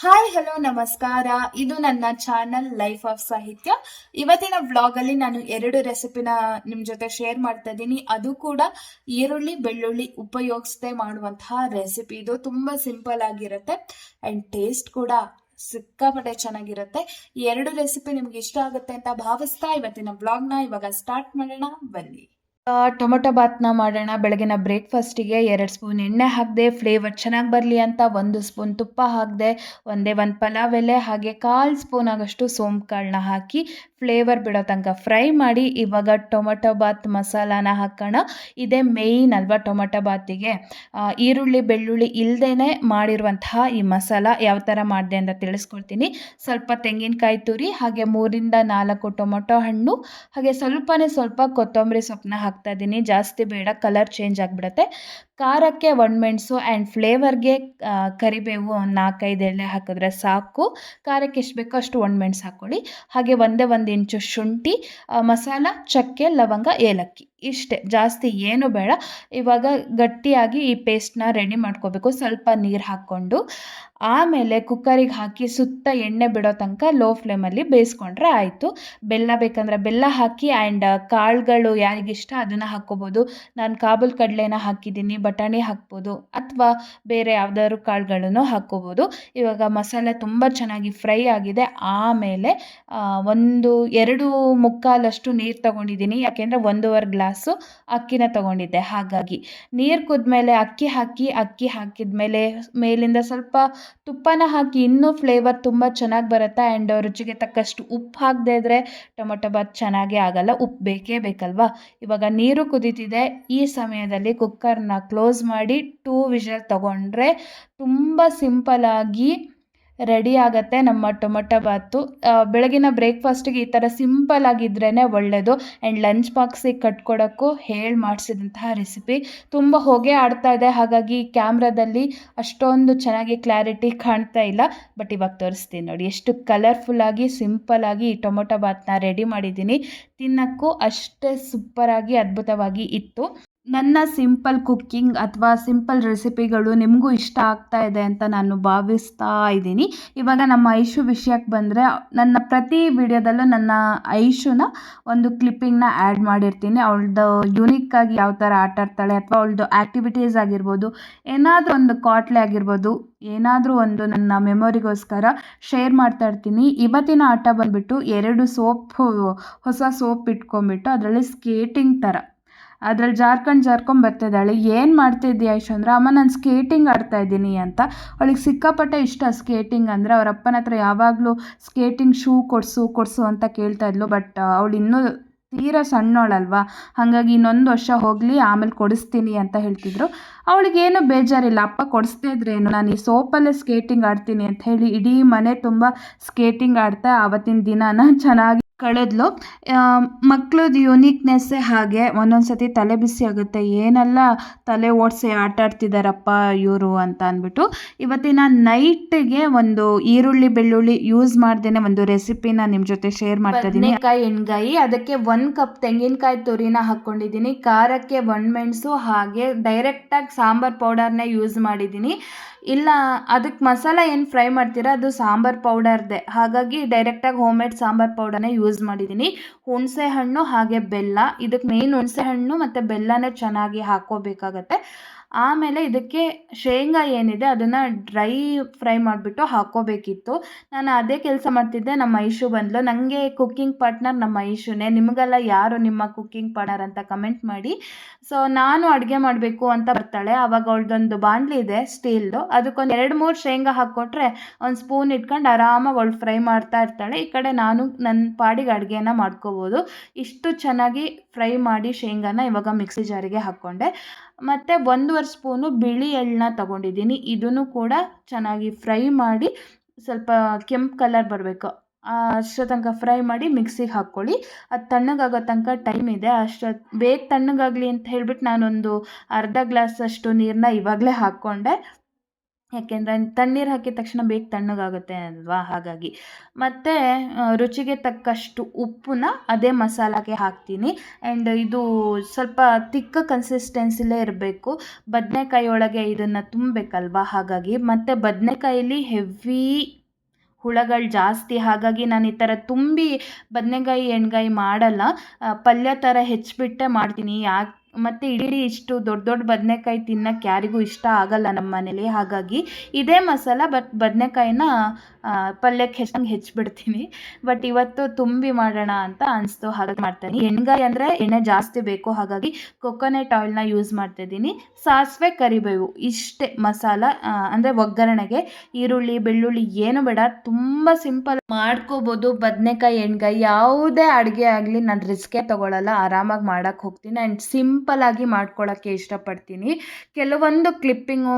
Hi hello ನಮಸ್ಕಾರ. ಇದು ನನ್ನ ಚಾನಲ್ ಲೈಫ್ ಆಫ್ ಸಾಹಿತ್ಯ ಇವತ್ತಿನ ವ್ಲಾಗ್ ಅಲ್ಲಿ ನಾನು ಎರಡು ರೆಸಿಪಿನ ನಿಮ್ ಜೊತೆ ಶೇರ್ ಮಾಡ್ತಾ ಇದ್ದೀನಿ. ಅದು ಕೂಡ ಈರುಳ್ಳಿ, ಬೆಳ್ಳುಳ್ಳಿ ಉಪಯೋಗಿಸದೆ ಮಾಡುವಂತಹ ರೆಸಿಪಿ ಇದು ತುಂಬಾ ಸಿಂಪಲ್ ಆಗಿರುತ್ತೆ ಅಂಡ್ ಟೇಸ್ಟ್ ಕೂಡ ಸಿಕ್ಕಾಪಟ್ಟೆ ಚೆನ್ನಾಗಿರುತ್ತೆ. ಎರಡು ರೆಸಿಪಿ ನಿಮ್ಗೆ ಇಷ್ಟ ಆಗುತ್ತೆ ಅಂತ ಭಾವಿಸ್ತಾ ಇವತ್ತಿನ ವ್ಲಾಗ್ನ ಇವಾಗ ಸ್ಟಾರ್ಟ್ ಮಾಡೋಣ. ಬನ್ನಿ. ಟೊಮೊಟೊ ಬಾತ್ನ ಮಾಡೋಣ, ಬೆಳಗಿನ ಬ್ರೇಕ್ಫಾಸ್ಟಿಗೆ ಎರಡು ಸ್ಪೂನ್ ಎಣ್ಣೆ ಹಾಕಿದೆ, ಫ್ಲೇವರ್ ಚೆನ್ನಾಗಿ ಬರಲಿ ಅಂತ ಒಂದು ಸ್ಪೂನ್ ತುಪ್ಪ ಹಾಕಿದೆ, ಒಂದೇ ಒಂದು ಪಲಾವ್ ಎಲೆ, ಹಾಗೆ ಕಾಲು ಸ್ಪೂನ್ ಆಗಷ್ಟು ಸೋಂಪು ಕಾಳನ್ನ ಹಾಕಿ ಫ್ಲೇವರ್ ಬಿಡೋ ತನಕ ಫ್ರೈ ಮಾಡಿ ಇವಾಗ ಟೊಮೊಟೊ ಬಾತ್ ಮಸಾಲಾನ ಹಾಕೋಣ. ಇದೇ ಮೇಯ್ನ್ ಅಲ್ವಾ ಟೊಮೊಟೊ ಬಾತಿಗೆ. ಈರುಳ್ಳಿ, ಬೆಳ್ಳುಳ್ಳಿ ಇಲ್ಲದೇ ಮಾಡಿರುವಂತಹ ಈ ಮಸಾಲ ಯಾವ ಥರ ಮಾಡಿದೆ ಅಂತ ತಿಳಿಸ್ಕೊಡ್ತೀನಿ. ಸ್ವಲ್ಪ ತೆಂಗಿನಕಾಯಿ ತುರಿ, ಹಾಗೆ ಮೂರಿಂದ ನಾಲ್ಕು ಟೊಮೊಟೊ ಹಣ್ಣು, ಹಾಗೆ ಸ್ವಲ್ಪನೇ ಸ್ವಲ್ಪ ಕೊತ್ತಂಬರಿ ಸೊಪ್ಪನ್ನ ಹಾಕ್ತಾ ಇದ್ದೀನಿ ಜಾಸ್ತಿ ಬೇಡ ಕಲರ್ ಚೇಂಜ್ ಆಗಿಬಿಡುತ್ತೆ. ಖಾರಕ್ಕೆ ಒಣಮೆಣಸು ಆ್ಯಂಡ್ ಫ್ಲೇವರ್ಗೆ ಕರಿಬೇವು ಒಂದು ನಾಲ್ಕೈದು ಎಲೆ ಹಾಕಿದ್ರೆ ಸಾಕು. ಖಾರಕ್ಕೆ ಎಷ್ಟು ಬೇಕೋ ಅಷ್ಟು ಒಣಮೆಣಸು ಹಾಕ್ಕೊಳ್ಳಿ. ಹಾಗೆ ಒಂದೇ ಒಂದು ಇಂಚು ಶುಂಠಿ ಮಸಾಲ, ಚಕ್ಕೆ, ಲವಂಗ, ಏಲಕ್ಕಿ. ಇಷ್ಟೇ. ಜಾಸ್ತಿ ಏನು ಬೇಡ. ಇವಾಗ ಗಟ್ಟಿಯಾಗಿ ಈ ಪೇಸ್ಟ್ನ ರೆಡಿ ಮಾಡ್ಕೋಬೇಕು. ಸ್ವಲ್ಪ ನೀರು ಹಾಕ್ಕೊಂಡು. ಆಮೇಲೆ ಕುಕ್ಕರಿಗೆ ಹಾಕಿ ಸುತ್ತ ಎಣ್ಣೆ ಬಿಡೋ ತನಕ ಲೋ ಫ್ಲೇಮಲ್ಲಿ ಬೇಯಿಸ್ಕೊಂಡ್ರೆ ಆಯಿತು. ಬೆಲ್ಲ ಬೇಕಂದ್ರೆ ಬೆಲ್ಲ ಹಾಕಿ ಆ್ಯಂಡ್ ಕಾಳುಗಳು ಯಾರಿಗಿಷ್ಟ ಅದನ್ನು ಹಾಕ್ಕೋಬೋದು. ನಾನು ಕಾಬೂಲ್ ಕಡಲೆನ ಹಾಕಿದ್ದೀನಿ, ಬಟಾಣಿ ಹಾಕ್ಬೋದು ಅಥವಾ ಬೇರೆ ಯಾವುದಾದ್ರು ಕಾಳುಗಳನ್ನು ಹಾಕ್ಕೋಬೋದು. ಇವಾಗ ಮಸಾಲೆ ತುಂಬ ಚೆನ್ನಾಗಿ ಫ್ರೈ ಆಗಿದೆ. ಆಮೇಲೆ ಒಂದು ಎರಡು ಮುಕ್ಕಾಲಷ್ಟು ನೀರು ತಗೊಂಡಿದ್ದೀನಿ. ಯಾಕೆಂದರೆ ಒಂದೂವರೆ ಗ್ಲಾಸು ಅಕ್ಕಿನ ತಗೊಂಡಿದ್ದೆ. ಹಾಗಾಗಿ ನೀರು ಕುದ್ಮೇಲೆ ಅಕ್ಕಿ ಹಾಕಿ, ಅಕ್ಕಿ ಹಾಕಿದ ಮೇಲೆ ಮೇಲಿಂದ ಸ್ವಲ್ಪ ತುಪ್ಪನ ಹಾಕಿ ಇನ್ನೂ ಫ್ಲೇವರ್ ತುಂಬ ಚೆನ್ನಾಗಿ ಬರುತ್ತೆ ಆ್ಯಂಡ್ ರುಚಿಗೆ ತಕ್ಕಷ್ಟು ಉಪ್ಪು ಹಾಕದೇ ಇದ್ದರೆ ಟೊಮೊಟೊ ಬಾತ್ ಚೆನ್ನಾಗೇ ಆಗಲ್ಲ, ಉಪ್ಪು ಬೇಕೇ ಬೇಕಲ್ವಾ? ಇವಾಗ ನೀರು ಕುದೀತಿದೆ, ಈ ಸಮಯದಲ್ಲಿ ಕುಕ್ಕರ್ನ ಕ್ಲೋಸ್ ಮಾಡಿ ಟೂ ವಿಷಲ್ ತಗೊಂಡ್ರೆ ತುಂಬ ಸಿಂಪಲಾಗಿ ರೆಡಿ ಆಗುತ್ತೆ ನಮ್ಮ ಟೊಮೊಟೊ ಬಾತು. ಬೆಳಗಿನ ಬ್ರೇಕ್ಫಾಸ್ಟಿಗೆ ಈ ಥರ ಸಿಂಪಲ್ ಆಗಿದ್ರೇ ಒಳ್ಳೆಯದು ಆ್ಯಂಡ್ ಲಂಚ್ ಬಾಕ್ಸಿಗೆ ಕಟ್ಕೊಡೋಕ್ಕೂ ಹೇಳಿ ಮಾಡಿಸಿದಂತಹ ರೆಸಿಪಿ ತುಂಬ ಹೊಗೆ ಆಡ್ತಾ ಇದೆ. ಹಾಗಾಗಿ ಕ್ಯಾಮ್ರಾದಲ್ಲಿ ಅಷ್ಟೊಂದು ಚೆನ್ನಾಗಿ ಕ್ಲಾರಿಟಿ ಕಾಣ್ತಾ ಇಲ್ಲ. ಬಟ್ ಇವಾಗ ತೋರಿಸ್ತೀನಿ ನೋಡಿ, ಎಷ್ಟು ಕಲರ್ಫುಲ್ಲಾಗಿ ಸಿಂಪಲ್ಲಾಗಿ ಈ ಟೊಮೊಟೊ ಬಾತ್ನ ರೆಡಿ ಮಾಡಿದ್ದೀನಿ. ತಿನ್ನೋಕ್ಕೂ ಅಷ್ಟೇ ಸೂಪರಾಗಿ ಅದ್ಭುತವಾಗಿ ಇತ್ತು. ನನ್ನ ಸಿಂಪಲ್ ಕುಕ್ಕಿಂಗ್ ಅಥವಾ ಸಿಂಪಲ್ ರೆಸಿಪಿಗಳು ನಿಮಗೂ ಇಷ್ಟ ಆಗ್ತಾ ಇದೆ ಅಂತ ನಾನು ಭಾವಿಸ್ತಾ ಇದ್ದೀನಿ. ಇವಾಗ ನಮ್ಮ ಐಶು ವಿಷಯಕ್ಕೆ ಬಂದರೆ ನನ್ನ ಪ್ರತಿ ವಿಡಿಯೋದಲ್ಲೂ ನನ್ನ ಐಶುನ ಒಂದು ಕ್ಲಿಪ್ಪಿಂಗ್ನ ಆ್ಯಡ್ ಮಾಡಿರ್ತೀನಿ. ಅವಳದು ಆಗಿ ಯಾವ ಥರ ಆಟ ಆಡ್ತಾಳೆ ಅಥವಾ ಅವಳದು ಆ್ಯಕ್ಟಿವಿಟೀಸ್ ಆಗಿರ್ಬೋದು, ಏನಾದರೂ ಒಂದು ಕಾಟ್ಲೆ ಆಗಿರ್ಬೋದು, ಏನಾದರೂ ಒಂದು ನನ್ನ ಮೆಮೊರಿಗೋಸ್ಕರ ಶೇರ್ ಮಾಡ್ತಾ ಇರ್ತೀನಿ. ಇವತ್ತಿನ ಆಟ ಬಂದುಬಿಟ್ಟು ಎರಡು ಸೋಪ್, ಹೊಸ ಸೋಪ್ ಇಟ್ಕೊಂಡ್ಬಿಟ್ಟು ಅದರಲ್ಲಿ ಸ್ಕೇಟಿಂಗ್ ಥರ. ಅದ್ರಲ್ಲಿ ಜಾರ್ಕೊಂಡು ಜಾರ್ಕೊಂಡು ಬರ್ತಿದ್ದಾಳೆ. ಏನು ಮಾಡ್ತಿದ್ದೀಯ ಅಂದ್ರೆ ಅಮ್ಮ, ನಾನು ಸ್ಕೇಟಿಂಗ್ ಆಡ್ತಾ ಇದ್ದೀನಿ ಅಂತ. ಅವಳಿಗೆ ಸಿಕ್ಕಾಪಟ್ಟೆ ಇಷ್ಟ ಸ್ಕೇಟಿಂಗ್ ಅಂದರೆ. ಅವ್ರ ಅಪ್ಪನ ಹತ್ರ ಯಾವಾಗಲೂ ಸ್ಕೇಟಿಂಗ್ ಶೂ ಕೊಡಿಸು ಕೊಡಿಸು ಅಂತ ಕೇಳ್ತಾ ಇದ್ಲು. ಬಟ್ ಅವಳು ಇನ್ನೂ ತೀರಾ ಸಣ್ಣವಳಲ್ವಾ ಹಾಗಾಗಿ ಇನ್ನೊಂದು ವರ್ಷ ಹೋಗಲಿ, ಆಮೇಲೆ ಕೊಡಿಸ್ತೀನಿ ಅಂತ ಹೇಳ್ತಿದ್ರು. ಅವಳಿಗೇನು ಬೇಜಾರಿಲ್ಲ. ಅಪ್ಪ ಕೊಡಿಸ್ತಾ ಇದ್ರೇನು? ನಾನು ಈ ಸೋಪಲ್ಲೇ ಸ್ಕೇಟಿಂಗ್ ಆಡ್ತೀನಿ ಅಂತ ಹೇಳಿ ಇಡೀ ಮನೆ ತುಂಬ ಸ್ಕೇಟಿಂಗ್ ಆಡ್ತಾ ಆವತ್ತಿನ ದಿನಾನ ಚೆನ್ನಾಗಿ ಕಳೆದ್ಲು. ಮಕ್ಳದ್ದು ಯುನೀಕ್ನೆಸ್ಸೇ ಹಾಗೆ ಒಂದೊಂದು ಸತಿ ತಲೆ ಬಿಸಿ ಆಗುತ್ತೆ. ಏನೆಲ್ಲ ತಲೆ ಓಡಿಸಿ ಆಟ ಆಡ್ತಿದ್ದಾರಪ್ಪ ಇವರು ಅಂತ ಅಂದ್ಬಿಟ್ಟು ಇವತ್ತಿನ ನೈಟ್ಗೆ ಒಂದು ಈರುಳ್ಳಿ, ಬೆಳ್ಳುಳ್ಳಿ ಯೂಸ್ ಮಾಡ್ದೇನೆ ಒಂದು ರೆಸಿಪಿನ ನಿಮ್ಮ ಜೊತೆ ಶೇರ್ ಮಾಡ್ತಾ ಇದ್ದೀನಿ ಕಾಯಿ ಎಣ್ಗಾಯಿ, ಅದಕ್ಕೆ ಒಂದು ಕಪ್ ತೆಂಗಿನಕಾಯಿ ತುರಿನ ಹಾಕ್ಕೊಂಡಿದ್ದೀನಿ ಖಾರಕ್ಕೆ ಒಣಮೆಣಸು ಹಾಗೆ ಡೈರೆಕ್ಟಾಗಿ ಸಾಂಬಾರ್ ಪೌಡರ್ನೇ ಯೂಸ್ ಮಾಡಿದ್ದೀನಿ ಇಲ್ಲ ಅದಕ್ಕೆ ಮಸಾಲ ಏನು ಫ್ರೈ ಮಾಡ್ತೀರಾ? ಅದು ಸಾಂಬಾರ್ ಪೌಡರ್ದೆ ಹಾಗಾಗಿ ಡೈರೆಕ್ಟಾಗಿ ಹೋಮ್ ಮೇಡ್ ಸಾಂಬಾರ್ ಪೌಡರ್ನೇ ಯೂಸ್ ಮಾಡಿದ್ದೀನಿ ಹುಣಸೆ ಹಣ್ಣು ಹಾಗೆ ಬೆಲ್ಲ. ಇದಕ್ಕೆ ಮೇಯ್ನ್ ಹುಣಸೆ ಹಣ್ಣು ಮತ್ತು ಬೆಲ್ಲನೇ ಚೆನ್ನಾಗಿ ಹಾಕ್ಕೋಬೇಕಾಗತ್ತೆ. ಆಮೇಲೆ ಇದಕ್ಕೆ ಶೇಂಗಾ ಏನಿದೆ ಅದನ್ನು ಡ್ರೈ ಫ್ರೈ ಮಾಡಿಬಿಟ್ಟು ಹಾಕ್ಕೋಬೇಕಿತ್ತು ನಾನು ಅದೇ ಕೆಲಸ ಮಾಡ್ತಿದ್ದೆ, ನಮ್ಮ ಐಶು ಬಂದ್ಲು. ನನಗೆ ಕುಕ್ಕಿಂಗ್ ಪಾರ್ಟ್ನರ್ ನಮ್ಮ ಐಶುನೇ. ನಿಮಗೆಲ್ಲ ಯಾರು ನಿಮ್ಮ ಕುಕ್ಕಿಂಗ್ ಪಾರ್ಟ್ನರ್ ಅಂತ ಕಮೆಂಟ್ ಮಾಡಿ. ಸೊ ನಾನು ಅಡುಗೆ ಮಾಡಬೇಕು ಅಂತ ಬರ್ತಾಳೆ. ಅವಾಗ ಅವಳದೊಂದು ಬಾಣಲಿ ಇದೆ ಸ್ಟೀಲ್ದು ಅದಕ್ಕೊಂದು ಎರಡು ಮೂರು ಶೇಂಗಾ ಹಾಕ್ಕೊಟ್ರೆ ಒಂದು ಸ್ಪೂನ್ ಇಟ್ಕೊಂಡು ಆರಾಮಾಗಿ ಅವಳು ಫ್ರೈ ಮಾಡ್ತಾ ಇರ್ತಾಳೆ. ಈ ಕಡೆ ನಾನು ನನ್ನ ಪಾಡಿಗೆ ಅಡುಗೆನ ಮಾಡ್ಕೋಬೋದು. ಇಷ್ಟು ಚೆನ್ನಾಗಿ ಫ್ರೈ ಮಾಡಿ ಶೇಂಗಾನ ಇವಾಗ ಮಿಕ್ಸಿ ಜಾರಿಗೆ ಹಾಕ್ಕೊಂಡೆ. ಮತ್ತು ಒಂದೂವರೆ ಸ್ಪೂನು ಬಿಳಿ ಎಳ್ಳನ್ನ ತಗೊಂಡಿದ್ದೀನಿ. ಇದನ್ನು ಕೂಡ ಚೆನ್ನಾಗಿ ಫ್ರೈ ಮಾಡಿ ಸ್ವಲ್ಪ ಕೆಂಪು ಕಲರ್ ಬರಬೇಕು. ಅಷ್ಟೋ ತನಕ ಫ್ರೈ ಮಾಡಿ ಮಿಕ್ಸಿಗೆ ಹಾಕ್ಕೊಳ್ಳಿ. ಅದು ತಣ್ಣಗಾಗೋ ತನಕ ಟೈಮ್ ಇದೆ. ಅಷ್ಟು ಬೇಗ ತಣ್ಣಗಾಗಲಿ ಅಂತ ಹೇಳ್ಬಿಟ್ಟು ನಾನೊಂದು ಅರ್ಧ ಗ್ಲಾಸಷ್ಟು ನೀರನ್ನ ಇವಾಗಲೇ ಹಾಕ್ಕೊಂಡೆ. ಯಾಕೆಂದರೆ ತಣ್ಣೀರು ಹಾಕಿದ ತಕ್ಷಣ ಬೇಗ ತಣ್ಣಗಾಗುತ್ತೆ ಅಲ್ವಾ? ಹಾಗಾಗಿ. ಮತ್ತು ರುಚಿಗೆ ತಕ್ಕಷ್ಟು ಉಪ್ಪನ್ನ ಅದೇ ಮಸಾಲಾಗೆ ಹಾಕ್ತೀನಿ. ಆ್ಯಂಡ್ ಇದು ಸ್ವಲ್ಪ ತಿಕ್ಕ ಕನ್ಸಿಸ್ಟೆನ್ಸಿಲೇ ಇರಬೇಕು. ಬದನೆಕಾಯಿ ಒಳಗೆ ಇದನ್ನು ತುಂಬಬೇಕಲ್ವಾ? ಹಾಗಾಗಿ. ಮತ್ತು ಬದನೆಕಾಯಲ್ಲಿ ಹೆವಿ ಹುಳಗಳು ಜಾಸ್ತಿ. ಹಾಗಾಗಿ ನಾನು ಈ ಥರ ತುಂಬಿ ಬದನೆಕಾಯಿ, ಎಣ್ಗಾಯಿ ಮಾಡಲ್ಲ. ಪಲ್ಯ ಥರ ಹೆಚ್ಚಿಬಿಟ್ಟೆ ಮಾಡ್ತೀನಿ. ಯಾಕೆ ಮತ್ತು ಇಡೀ ಇಷ್ಟು ದೊಡ್ಡ ದೊಡ್ಡ ಬದನೆಕಾಯಿ ತಿನ್ನಕ್ಕೆ ಯಾರಿಗೂ ಇಷ್ಟ ಆಗಲ್ಲ ನಮ್ಮ ಮನೇಲಿ. ಹಾಗಾಗಿ ಇದೇ ಮಸಾಲ, ಬಟ್ ಬದನೆಕಾಯಿನ ಪಲ್ಯಕ್ಕೆ ಹೆಚ್ಚಂಗೆ ಹೆಚ್ಚಿಬಿಡ್ತೀನಿ ಬಟ್ ಇವತ್ತು ತುಂಬಿ ಮಾಡೋಣ ಅಂತ ಅನಿಸ್ತು. ಹಾಗಾಗಿ ಮಾಡ್ತೀನಿ. ಎಣ್ಗಾಯಿ ಅಂದರೆ ಎಣ್ಣೆ ಜಾಸ್ತಿ ಬೇಕು. ಹಾಗಾಗಿ ಕೊಕೊನೆಟ್ ಆಯಿಲ್ನ ಯೂಸ್ ಮಾಡ್ತಿದ್ದೀನಿ. ಸಾಸಿವೆ ಕರಿಬೇವು ಇಷ್ಟೇ ಮಸಾಲ ಅಂದರೆ ಒಗ್ಗರಣೆಗೆ. ಈರುಳ್ಳಿ, ಬೆಳ್ಳುಳ್ಳಿ ಏನು ಬೇಡ. ತುಂಬ ಸಿಂಪಲ್ ಮಾಡ್ಕೋಬೋದು ಬದನೆಕಾಯಿ ಎಣ್ಗಾಯಿ. ಯಾವುದೇ ಅಡುಗೆ ಆಗಲಿ ನಾನು ರಿಸ್ಕೇ ತೊಗೊಳಲ್ಲ. ಆರಾಮಾಗಿ ಮಾಡೋಕ್ಕೆ ಹೋಗ್ತೀನಿ. ಆ್ಯಂಡ್ ಸಿಂಪಲಾಗಿ ಮಾಡ್ಕೊಳ್ಳೋಕ್ಕೆ ಇಷ್ಟಪಡ್ತೀನಿ. ಕೆಲವೊಂದು ಕ್ಲಿಪ್ಪಿಂಗು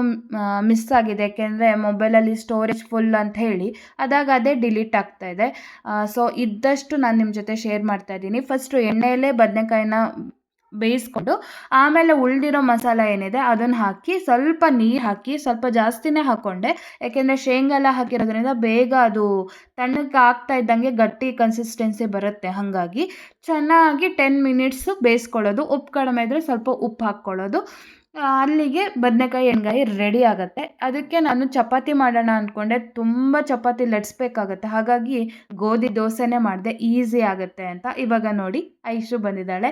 ಮಿಸ್ ಆಗಿದೆ. ಯಾಕೆಂದರೆ ಮೊಬೈಲಲ್ಲಿ ಸ್ಟೋರೇಜ್ ಫುಲ್ ಅಂತ ಹೇಳಿ ಅದಾಗ ಅದೇ ಡಿಲೀಟ್ ಆಗ್ತಾ ಇದೆ. ಸೊ ಇದ್ದಷ್ಟು ನಾನು ನಿಮ್ಮ ಜೊತೆ ಶೇರ್ ಮಾಡ್ತಾ ಇದ್ದೀನಿ. ಫಸ್ಟು ಎಣ್ಣೆಯಲ್ಲೇ ಬದನೆಕಾಯಿನ ಬೇಯಿಸ್ಕೊಂಡು ಆಮೇಲೆ ಉಳಿದಿರೋ ಮಸಾಲ ಏನಿದೆ ಅದನ್ನು ಹಾಕಿ ಸ್ವಲ್ಪ ನೀರು ಹಾಕಿ ಸ್ವಲ್ಪ ಜಾಸ್ತಿನೇ ಹಾಕ್ಕೊಂಡೆ ಯಾಕೆಂದರೆ ಶೇಂಗ ಎಲ್ಲ ಹಾಕಿರೋದ್ರಿಂದ ಬೇಗ ಅದು ತಣ್ಣಕ್ಕೆ ಆಗ್ತಾ ಇದ್ದಂಗೆ ಗಟ್ಟಿ ಕನ್ಸಿಸ್ಟೆನ್ಸಿ ಬರುತ್ತೆ. ಹಾಗಾಗಿ ಚೆನ್ನಾಗಿ ಟೆನ್ ಮಿನಿಟ್ಸು ಬೇಯಿಸ್ಕೊಳ್ಳೋದು. ಉಪ್ಪು ಕಡಿಮೆ ಇದ್ದರೆ ಸ್ವಲ್ಪ ಉಪ್ಪು ಹಾಕ್ಕೊಳ್ಳೋದು. ಅಲ್ಲಿಗೆ ಬದನೆಕಾಯಿ ಎಣ್ಗಾಯಿ ರೆಡಿ ಆಗುತ್ತೆ. ಅದಕ್ಕೆ ನಾನು ಚಪಾತಿ ಮಾಡೋಣ ಅಂದ್ಕೊಂಡೆ ತುಂಬ ಚಪಾತಿ ಲಟ್ಸ್ಬೇಕಾಗತ್ತೆ. ಹಾಗಾಗಿ ಗೋಧಿ ದೋಸೆನೇ ಮಾಡಿದೆ. ಈಸಿ ಆಗುತ್ತೆ ಅಂತ. ಇವಾಗ ನೋಡಿ, ಐಶು ಬಂದಿದ್ದಾಳೆ.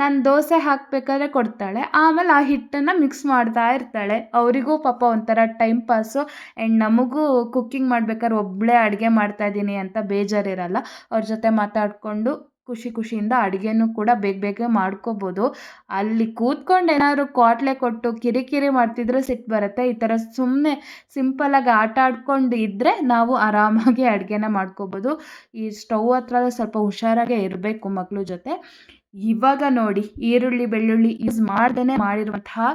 ನಾನು ದೋಸೆ ಹಾಕಬೇಕಾದ್ರೆ ಕೊಡ್ತಾಳೆ. ಆಮೇಲೆ ಆ ಹಿಟ್ಟನ್ನು ಮಿಕ್ಸ್ ಮಾಡ್ತಾ ಇರ್ತಾಳೆ. ಅವರಿಗೂ ಪಾಪ ಒಂಥರ ಟೈಮ್ ಪಾಸು ಆ್ಯಂಡ್ ನಮಗೂ ಕುಕ್ಕಿಂಗ್ ಮಾಡ್ಬೇಕಾದ್ರೆ ಒಬ್ಬಳೇ ಅಡುಗೆ ಮಾಡ್ತಾಯಿದ್ದೀನಿ ಅಂತ ಬೇಜಾರಿರಲ್ಲ ಅವ್ರ ಜೊತೆ ಮಾತಾಡಿಕೊಂಡು ಖುಷಿ ಖುಷಿಯಿಂದ ಅಡುಗೆನೂ ಕೂಡ ಬೇಗ ಬೇಗ ಮಾಡ್ಕೋಬೋದು. ಅಲ್ಲಿ ಕೂತ್ಕೊಂಡು ಏನಾದ್ರು ಕ್ವಾಟ್ಲೆ ಕೊಟ್ಟು ಕಿರಿಕಿರಿ ಮಾಡ್ತಿದ್ರೆ ಸಿಟ್ಟು ಬರುತ್ತೆ. ಈ ಥರ ಸುಮ್ಮನೆ ಸಿಂಪಲಾಗಿ ಆಟ ಆಡ್ಕೊಂಡು ಇದ್ದರೆ ನಾವು ಆರಾಮಾಗಿ ಅಡುಗೆನ ಮಾಡ್ಕೋಬೋದು. ಈ ಸ್ಟೌವ್ ಹತ್ರ ಸ್ವಲ್ಪ ಹುಷಾರಾಗೇ ಇರಬೇಕು ಮಕ್ಕಳು ಜೊತೆ. ಇವಾಗ ನೋಡಿ, ಈರುಳ್ಳಿ, ಬೆಳ್ಳುಳ್ಳಿ ಯೂಸ್ ಮಾಡ್ದೇ ಮಾಡಿರುವಂತಹ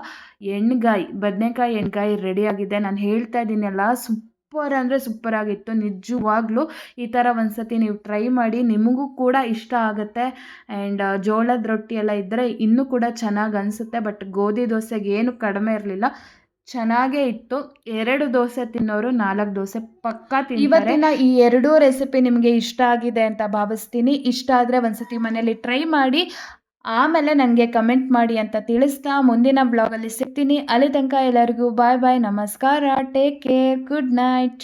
ಎಣ್ಗಾಯಿ, ಬದನೆಕಾಯಿ ಎಣ್ಗಾಯಿ ರೆಡಿಯಾಗಿದೆ ನಾನು ಹೇಳ್ತಾ ಇದ್ದೀನಲ್ಲ ಸೂಪರ್ ಅಂದರೆ ಸೂಪರ್ ಆಗಿತ್ತು, ನಿಜವಾಗ್ಲೂ ಈ ಥರ ಒಂದು ಸತಿ ನೀವು ಟ್ರೈ ಮಾಡಿ ನಿಮಗೂ ಕೂಡ ಇಷ್ಟ ಆಗುತ್ತೆ. ಆ್ಯಂಡ್ ಜೋಳದ ರೊಟ್ಟಿ ಎಲ್ಲ ಇದ್ದರೆ ಇನ್ನೂ ಕೂಡ ಚೆನ್ನಾಗಿ ಅನಿಸುತ್ತೆ ಬಟ್ ಗೋಧಿ ದೋಸೆಗೆ ಏನು ಕಡಿಮೆ ಇರಲಿಲ್ಲ. ಚೆನ್ನಾಗೇ ಇತ್ತು. ಎರಡು ದೋಸೆ ತಿನ್ನೋರು ನಾಲ್ಕು ದೋಸೆ ಪಕ್ಕಾ ಇವತ್ತಿನ ಈ ಎರಡೂ ರೆಸಿಪಿ ನಿಮಗೆ ಇಷ್ಟ ಆಗಿದೆ ಅಂತ ಭಾವಿಸ್ತೀನಿ. ಇಷ್ಟ ಆದರೆ ಒಂದ್ಸತಿ ಮನೆಯಲ್ಲಿ ಟ್ರೈ ಮಾಡಿ ಆಮೇಲೆ ನನಗೆ ಕಮೆಂಟ್ ಮಾಡಿ ಅಂತ ತಿಳಿಸ್ತಾ ಮುಂದಿನ ಬ್ಲಾಗಲ್ಲಿ ಸಿಗ್ತೀನಿ. ಅಲ್ಲಿ ತನಕ ಎಲ್ಲರಿಗೂ ಬಾಯ್ ಬಾಯ್ ನಮಸ್ಕಾರ. Take care good night